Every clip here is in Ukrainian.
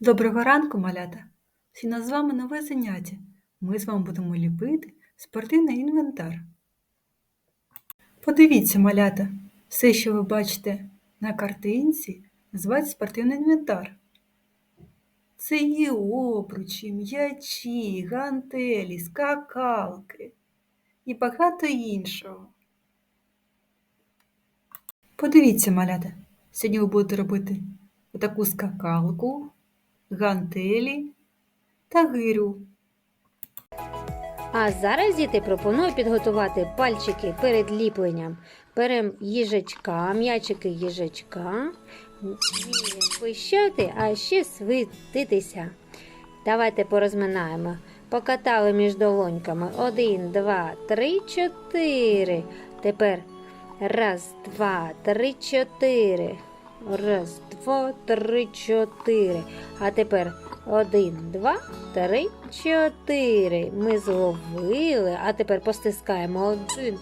Доброго ранку, малята! Сьогодні з вами нове заняття. Ми з вами будемо ліпити спортивний інвентар. Подивіться, малята, все, що ви бачите на картинці, називається спортивний інвентар. Це є обручі, м'ячі, гантелі, скакалки і багато іншого. Подивіться, малята, сьогодні ви будете робити таку скакалку, гантелі та гирю. А зараз діти пропоную підготувати пальчики перед ліпленням. Беремо їжачка, м'ячики їжачка, пищати, а ще світитися. Давайте порозминаємо. Покатали між долоньками. Один, два, три, чотири. Тепер раз, два, три, чотири. Раз, два, три, чотири. А тепер один, два, три, чотири. Ми зловили, а тепер постискаємо. Один,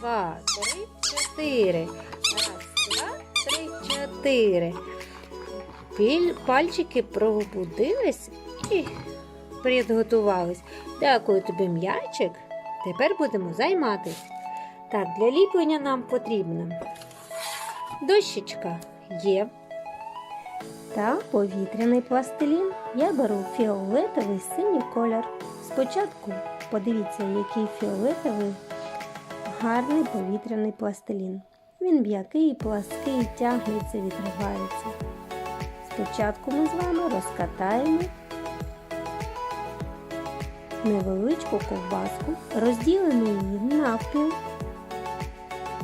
два, три, чотири. Раз, два, три, чотири. Піль, пальчики пробудились і підготувались. Дякую тобі, м'ячик. Тепер будемо займатися. Так, для ліплення нам потрібна дощечка є. Та повітряний пластилін я беру фіолетовий синій колір. Спочатку подивіться, який фіолетовий гарний повітряний пластилін. Він м'який, плаский, тягнеться, відривається. Спочатку ми з вами розкатаємо невеличку ковбаску, розділимо її навпіл.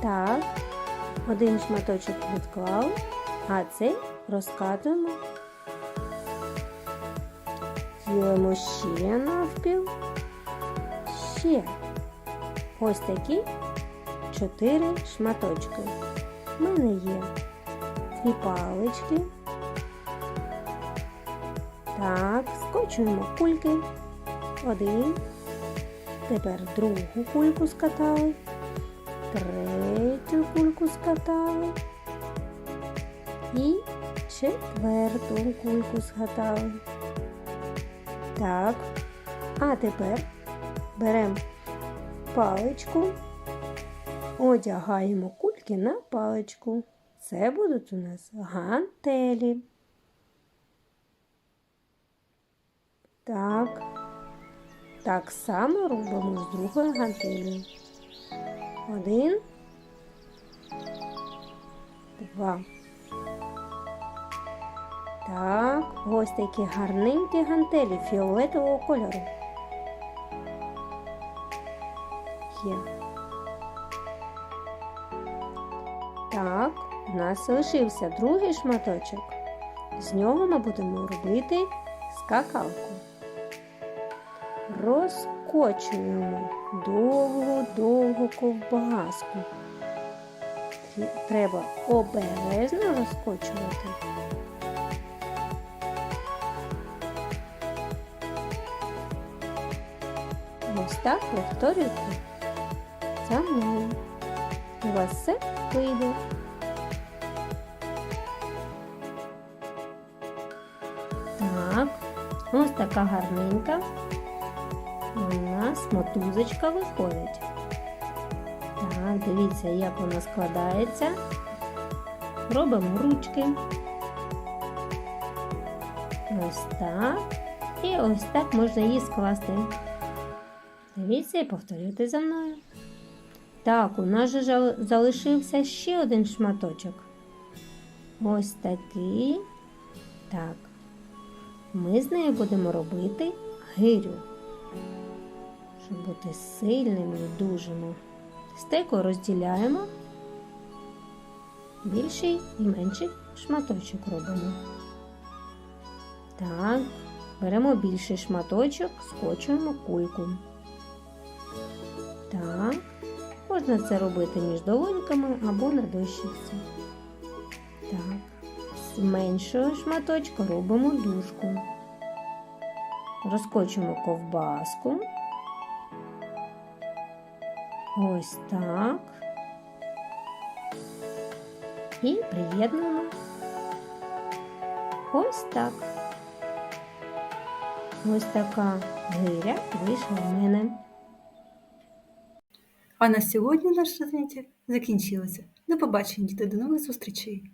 Так, один шматочок відклали, а цей розкатуємо, ділимо ще навпіл, ще ось такі чотири шматочки. У мене є дві палички. Так, скочуємо кульки. Один. Тепер другу кульку скатали, третю кульку скатали і четверту кульку згадали. Так, а тепер беремо паличку, одягаємо кульки на паличку. Це будуть у нас гантелі. Так, так само робимо з другою гантелею. Один, два. Так, ось такі гарненькі гантелі фіолетового кольору. Є. Так, у нас залишився другий шматочок. З нього ми будемо робити скакалку. Розкочуємо довгу-довгу ковбаску. Треба обережно розкочувати. Так повторюйте за мною. У вас все вийде. Так, ось така гарненька. У нас мотузочка виходить. Так, дивіться, як вона складається. Робимо ручки. Ось так. І ось так можна її скласти. Дивіться і повторюйте за мною. Так, у нас же залишився ще один шматочок. Ось такий. Так. Ми з нею будемо робити гирю. Щоб бути сильними і дужими. Стеку розділяємо. Більший і менший шматочок робимо. Так, беремо більший шматочок, скочуємо кульку. Так, можна це робити між долоньками або на дощечці. Так, з меншого шматочка робимо дужку. Розкочуємо ковбаску. Ось так. І приєднуємо. Ось так. Ось така гиря вийшла в мене. А на сьогодні наше заняття закінчилося. До побачення, діти, до нових зустрічей!